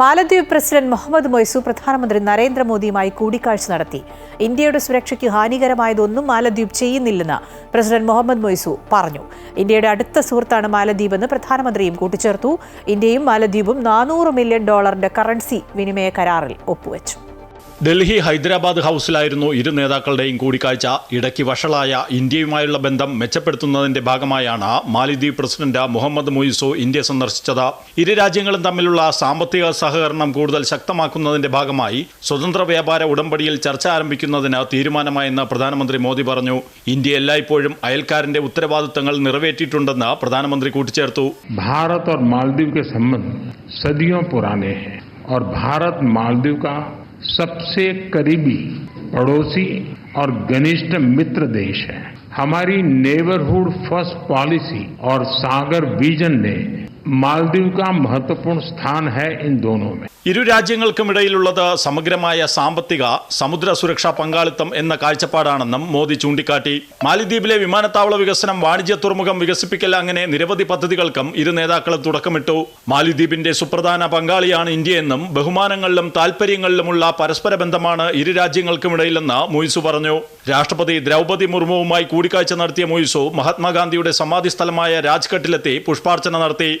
മാലദ്വീപ് president Muhammad Muizzu പ്രധാനമന്ത്രി നരേന്ദ്രമോദിയുമായി കൂടിക്കാഴ്ച നടത്തി. ഇന്ത്യയുടെ സുരക്ഷയ്ക്ക് ഹാനികരമായതൊന്നും മാലദ്വീപ് ചെയ്യുന്നില്ലെന്ന് പ്രസിഡന്റ് മുഹമ്മദ് മൊയ്സു പറഞ്ഞു. ഇന്ത്യയുടെ അടുത്ത സുഹൃത്താണ് മാലദ്വീപ് എന്ന് പ്രധാനമന്ത്രിയും കൂട്ടിച്ചേർത്തു. ഇന്ത്യയും മാലദ്വീപും നാനൂറ് മില്യൺ ഡോളറിന്റെ കറൻസി വിനിമയ കരാറിൽ ഒപ്പുവച്ചു. ഡൽഹി ഹൈദരാബാദ് ഹൗസിലായിരുന്നു ഇരു നേതാക്കളുടെയും കൂടിക്കാഴ്ച ഇടയ്ക്ക് വഷളായ ഇന്ത്യയുമായുള്ള ബന്ധം മെച്ചപ്പെടുത്തുന്നതിന്റെ ഭാഗമായാണ് മാലിദ്വീപ് പ്രസിഡന്റ് മുഹമ്മദ് മുയിസു ഇന്ത്യ സന്ദർശിച്ചത് ഇരു രാജ്യങ്ങളും തമ്മിലുള്ള സാമ്പത്തിക സഹകരണം കൂടുതൽ ശക്തമാക്കുന്നതിന്റെ ഭാഗമായി സ്വതന്ത്ര വ്യാപാര ഉടമ്പടിയിൽ ചർച്ച ആരംഭിക്കുന്നതിന് തീരുമാനമായെന്ന് പ്രധാനമന്ത്രി മോദി പറഞ്ഞു ഇന്ത്യ എല്ലായ്പ്പോഴും അയൽക്കാരന്റെ ഉത്തരവാദിത്തങ്ങൾ നിറവേറ്റിയിട്ടുണ്ടെന്ന് പ്രധാനമന്ത്രി കൂട്ടിച്ചേർത്തു भारत और मालदीव के संबंध सदियों पुराने हैं और भारत मालदीव का सबसे करीबी पड़ोसी और घनिष्ठ मित्र देश है। हमारी नेबरहुड फ़र्स्ट पॉलिसी और सागर विजन ने മാലദ്വീപ് മഹത്വപൂർണ സ്ഥാൻ ഇരു രാജ്യങ്ങൾക്കുമിടയിലുള്ളത് സമഗ്രമായ സാമ്പത്തിക സമുദ്ര സുരക്ഷാ പങ്കാളിത്തം എന്ന കാഴ്ചപ്പാടാണെന്നും മോദി ചൂണ്ടിക്കാട്ടി. മാലിദ്വീപിലെ വിമാനത്താവള വികസനം വാണിജ്യ തുറമുഖം വികസിപ്പിക്കൽ അങ്ങനെ നിരവധി പദ്ധതികൾക്കും ഇരു നേതാക്കളും തുടക്കമിട്ടു. മാലിദ്വീപിന്റെ സുപ്രധാന പങ്കാളിയാണ് ഇന്ത്യയെന്നും ബഹുമാനങ്ങളിലും താൽപര്യങ്ങളിലുമുള്ള പരസ്പര ബന്ധമാണ് ഇരു രാജ്യങ്ങൾക്കുമിടയിലെന്ന് മൊയ്സു പറഞ്ഞു. രാഷ്ട്രപതി ദ്രൗപതി മുർമുവുമായി കൂടിക്കാഴ്ച നടത്തിയ മൊയ്സു മഹാത്മാഗാന്ധിയുടെ സമാധി സ്ഥലമായ രാജ്ഘട്ടിലെത്തി പുഷ്പാർച്ചന നടത്തി.